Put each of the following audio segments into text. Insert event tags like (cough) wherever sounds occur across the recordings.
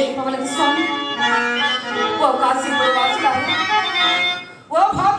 Ready for one of the song? Well, God's will, God's love. Well,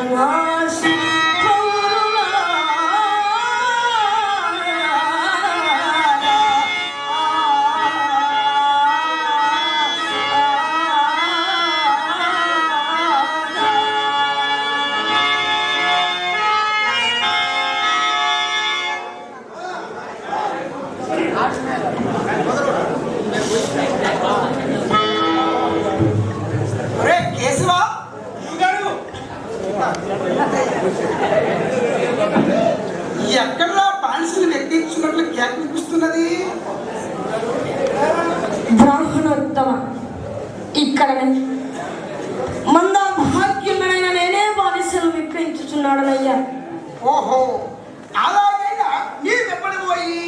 Amen. ఎక్కడలా బానిసలు ఎక్కించుకున్నట్లు cake వినిపిస్తున్నది? బ్రాహ్మణోత్తమ ఇక్కడనే మంద భాగ్యమైన నేనే బానిసలు విక్రయించుచున్నాడనయ్యా ఓహో అలాగైనా నీ వెంబడి పోయి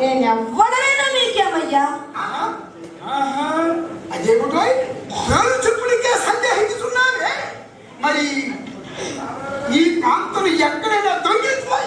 నేను ఎవ్వడనైనా మీకేమయ్యా అదేమిటో చెప్పుడికే సందేహించుతున్నావే? మరి ఈ కాంతులు ఎక్కడైనా దొంగిలిపోయామని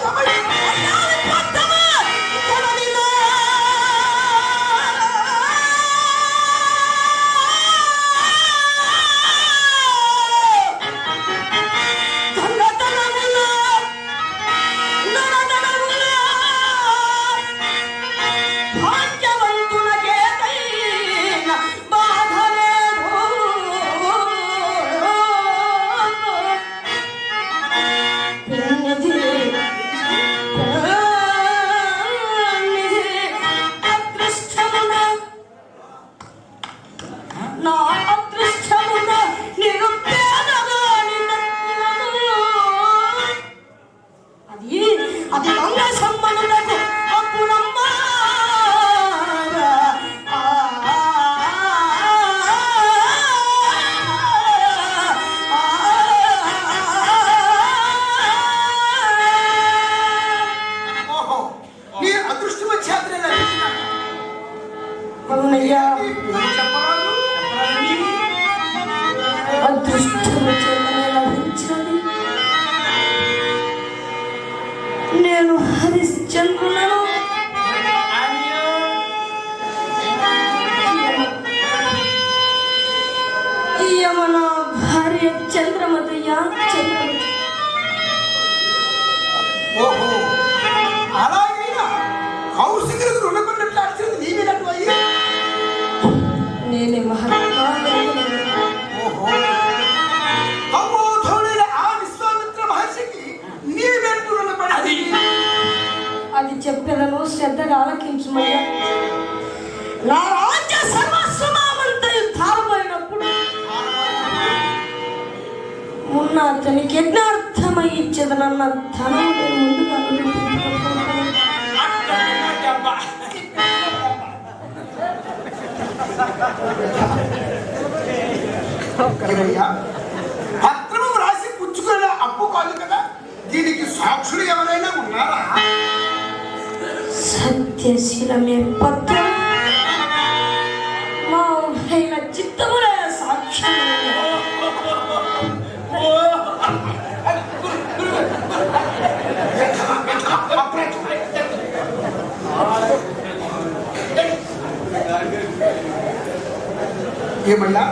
శ్రద్ధగా ఆలకించుమయ్యా. నా రాజ్య సర్వస్వమామంతయు అతనికి యజ్ఞార్థమై ఇచ్చేదనన్న నన్న నేను ముందుగా రాసి పుచ్చుకునే అప్పు కాదు కదా? దీనికి సాక్షులు ఎవరైనా ఉన్నారా? సత్యశీలమే పత్రం మా ఉభయుల చిత్తములే సాక్ష్యం ఏమయ్యా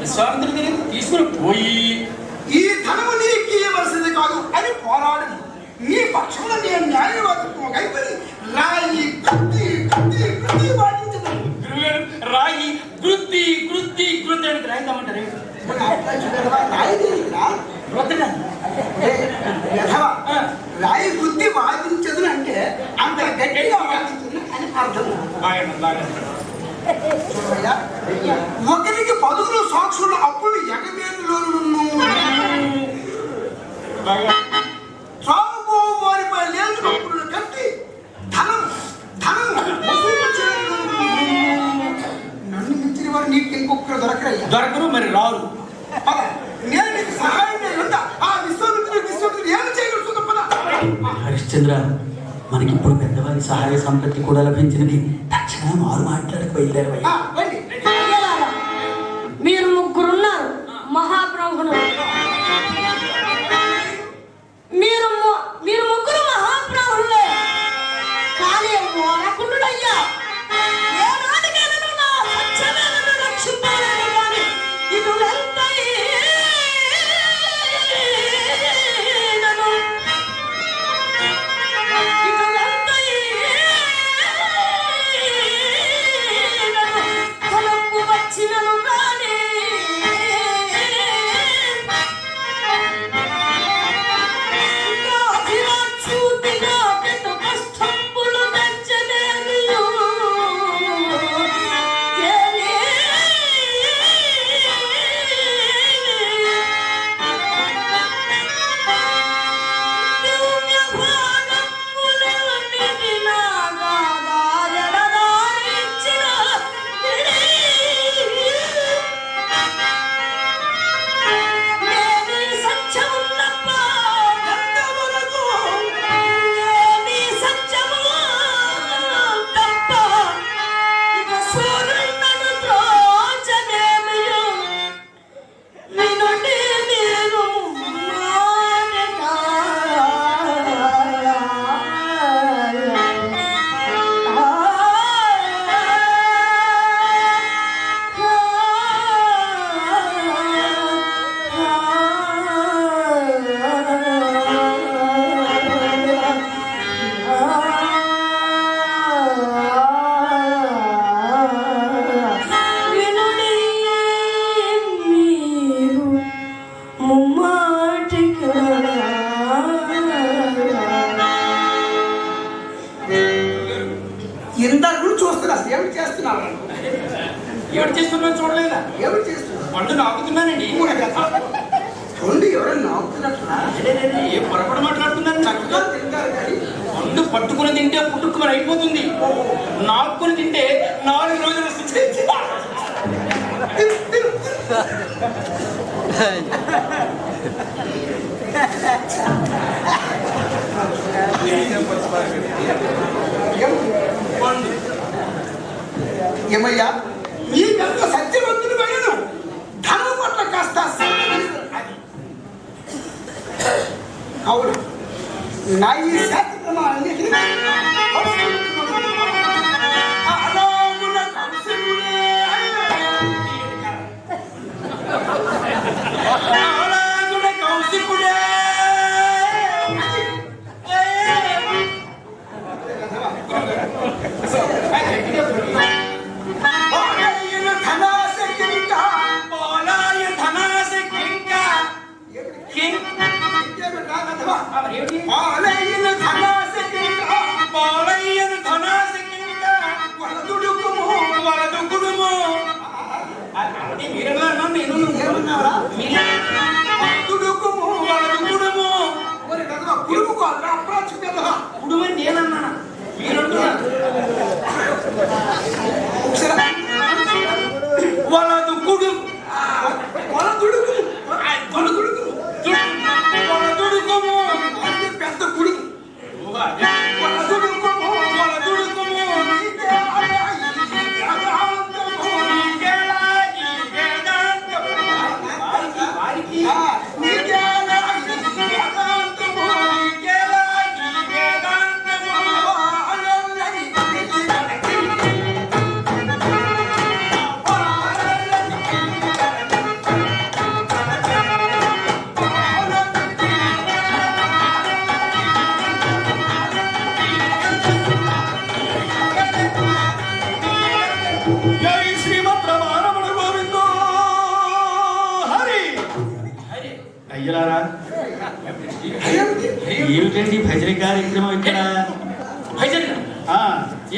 విశ్వామిత్రుడి దగ్గర తీసుకుని పోయి. ఈ ధనము నీకు ఇవ్వవలసింది కాదు అని పోరాడు నీ పక్షంలో నేను న్యాయవాదత్వం రాయి కత్తి కత్తి వాడించదు గురువుగారు రాయి కృతి కృతి కృతి అని రాయిద్దామంటారు? రాయి బుద్ధి వాదించదు అంటే అంత గట్టిగా వాదించదు అని అర్థం ఒకరికి పదుగురు సాక్షుల అప్పులు ఎగవేలులోను సాగు వారిపై లేదు అప్పులను కట్టి ధనం ధనం వసూలు చేయను. నన్ను మించిన వారు నీకు ఇంకొకరు దొరకరయ్యా. దొరకరు మరి రారు. నేను నీకు సహాయం. ఆ విశ్వామిత్రుడు విశ్వామిత్రుడు ఏమి చేయగలుగుతుందో పద. హరిశ్చంద్ర మనకిప్పుడు పెద్దవారి సహాయ సంపత్తి కూడా లభించినది. తక్షణం మారు మాట్లాడక. అయ్యలారా, మీరు ముగ్గురున్నారు. మహాబ్రహ్మణులు. ఇందాక కూడా చూస్తున్నా అసలు ఏమి చేస్తున్నారు? ఎవరు చేస్తున్నా చూడలేదా? ఏమి చేస్తున్నారు? పండు నాకుతున్నానండి రెండు ఎవరైనా నవ్వుతున్నట్లా ఏ పొరపడి మాట్లాడుతున్నాను చక్కగా తింటారు కానీ. పండు పట్టుకుని తింటే పుట్టుకుని అయిపోతుంది. నాకుని తింటే నాలుగు రోజులు వస్తుంది. ఏం- (laughs) పండు ఏమయ్యా? నీకెంత సత్యవంతుడు పైన ధనం పట్ల కాస్త శ్రద్ధ కలిగి అది. అవును నా ఈ శాస్త్రమాలన్నిటినీ అలాగున அவர் எப்படி பாலையில் தனாசக்கின்றான் பாலையில் தனாசக்கின்றான் வலதுடுக்குமோ வலதுக்குடுமோ அப்படி விரலாம் இன்னொன்று விரலம்னாரா வலதுடுக்குமோ வலதுக்குடுமோ ஒரு இடத்துல குடும்பம் அப்புறம் குடும்பம் ஏன்னா வீரண்டு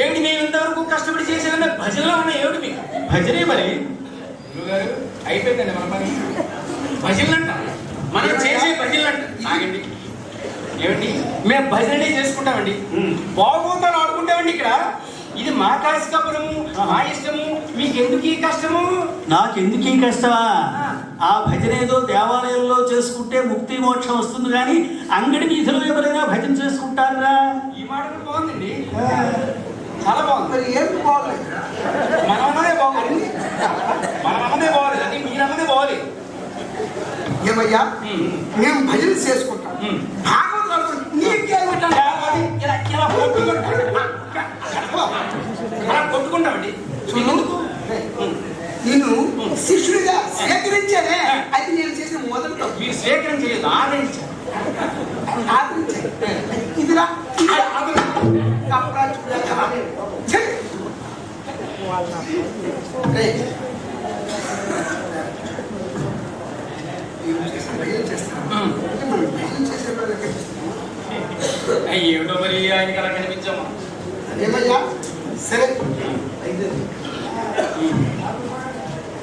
ఏమిటి మేము ఇంతవరకు కష్టపడి చేసేదన్న భజనలో ఉన్న ఏమిటి? మీకు భజనే మరి. గురుగారు అయిపోయిందండి మన పని. భజనలంట. మనం చేసే భజనలంట. ఆగండి. ఏమండి? మేము భజనలే చేసుకుంటామండి. బాగోతాలు ఆడుకుంటామండి ఇక్కడ. ఇది మా కాశకపురము మా ఇష్టము. మీకెందుకు ఈ కష్టము? నాకెందుకు ఈ కష్టమా? ఆ భజన ఏదో దేవాలయంలో చేసుకుంటే ముక్తి మోక్షం వస్తుంది కానీ అంగడి వీధిలో ఎవరైనా భజన చేసుకుంటారా? ఈ మాట బాగుందండి చాలా బాగుంది మరి ఏమి బాగోలేదు మన అన్నదే బాగోలేదు మన అన్నదే బాగోలేదు అది మీరు అన్నదే బాగోలేదు ఏమయ్యా. మేము భజన చేసుకుంటాం. భాగవతాలు నీకేమిటంటే ఇలా ఇలా కొట్టుకుంటాం అలా కొట్టుకుంటామండి. ఎందుకు? నేను శిష్యుడిగా స్వీకరించానే. అది నేను చేసిన మొదటి తప్పు. మీరు స్వీకరణ చేయలేదు ఆదరించారు ఆదరించాను. ఇదిరా ఏమిటో మరి ఆయనకి అలా కనిపించామా ఏమయ్యా సరే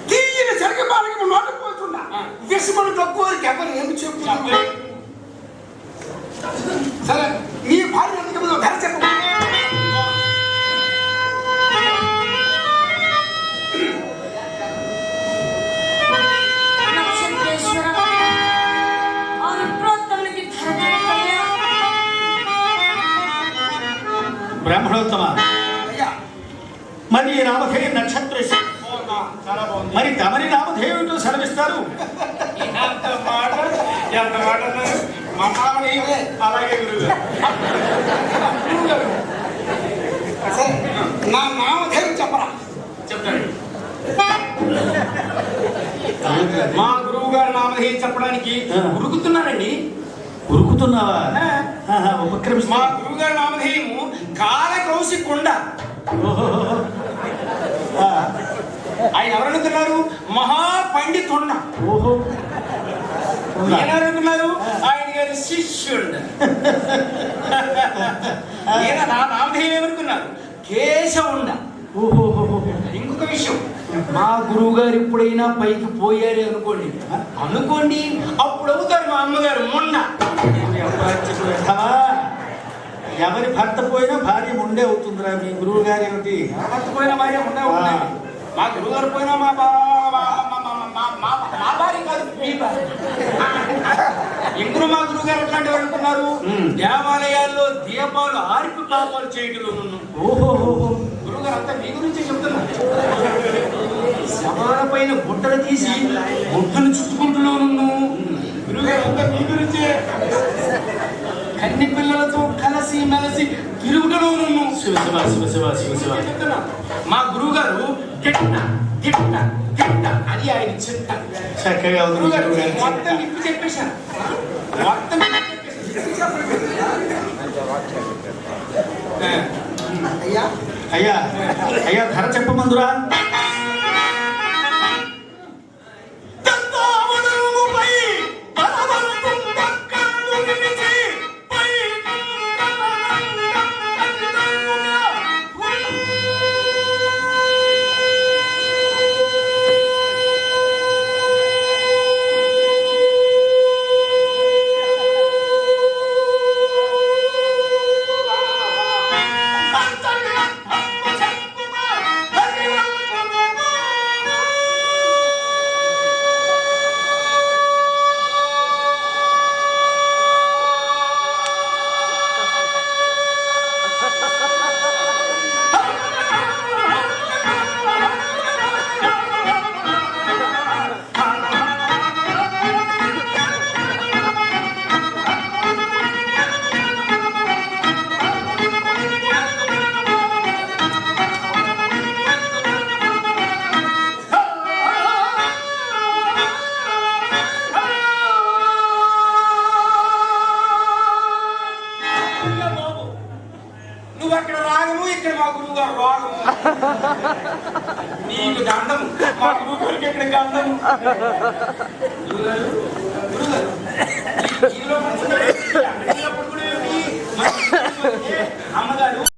తీయని సరిగ్గా నోటపోతున్నా విషమను తక్కువ ఎవరు ఏమి చెప్తున్నా సరే నీ భార్య ఎందుకు ధర చెప్పకుండా అయ్యా. మరి ఈ నామధేయ నక్షత్ర చాలా బాగుంది. మరి తమరి నామధేయుడు సెలవిస్తారు. నా నామధేయం చెప్పరా? చెప్తాను మా గురువు గారి నామధేయం చెప్పడానికి ఆ. ఉరుకుతున్నానండి ఉరుకుతున్నావా? ఉపక్రమిస్తా మా గురువు గారి నామధేయము కాలకౌశి కొండ ఆయన ఎవరనుకున్నారు? మహాపండితుండ ఎవరనుకున్నారు? ఆయన గారి శిష్యుడు. ఈయన నా నామధేయం ఏమనుకున్నారు కేశవుండ. ఇంకొక విషయం. మా గురువు గారు ఎప్పుడైనా పైకి పోయారే అనుకోండి. అనుకోండి. అప్పుడు అవుతారు మా అమ్మగారు మొన్న. ఎవరి భర్త పోయినా భార్య ముండే అవుతుందిరా. మీ గురువు గారు ఏమిటి? భర్త పోయినా భార్య ఉండే మా గురువు గారు పోయినా మా మా- భార్య కాదు మీ భార్య. మా గురువు గారు ఎట్లాంటి అనుకున్నారు. దేవాలయాల్లో దీపాలు ఆర్పి పాపాలు చేయటంలో ఓహోహోహో గురువు గారు అంతా మీ గురించి చెప్తున్నారు. శవాల పైన గుట్టలు తీసి గుట్టలు చుట్టుకుంటూను గురువు గారు అంతా మీ గురించే. కన్ని పిల్లలతో కలిసి మెలిసి తిరుగుటలోను శివ శివ శివ శివ శివ శివ చెప్తున్నా. మా గురువు గారు గిట్ట గిట్ట గిట్ట అది ఆయన చింత చక్కగా మొత్తం చింత. నిప్పి చెప్పేశారు మొత్తం. అయ్యా అయ్యా అయ్యా ధర చెప్పమందురా గురువు గారికి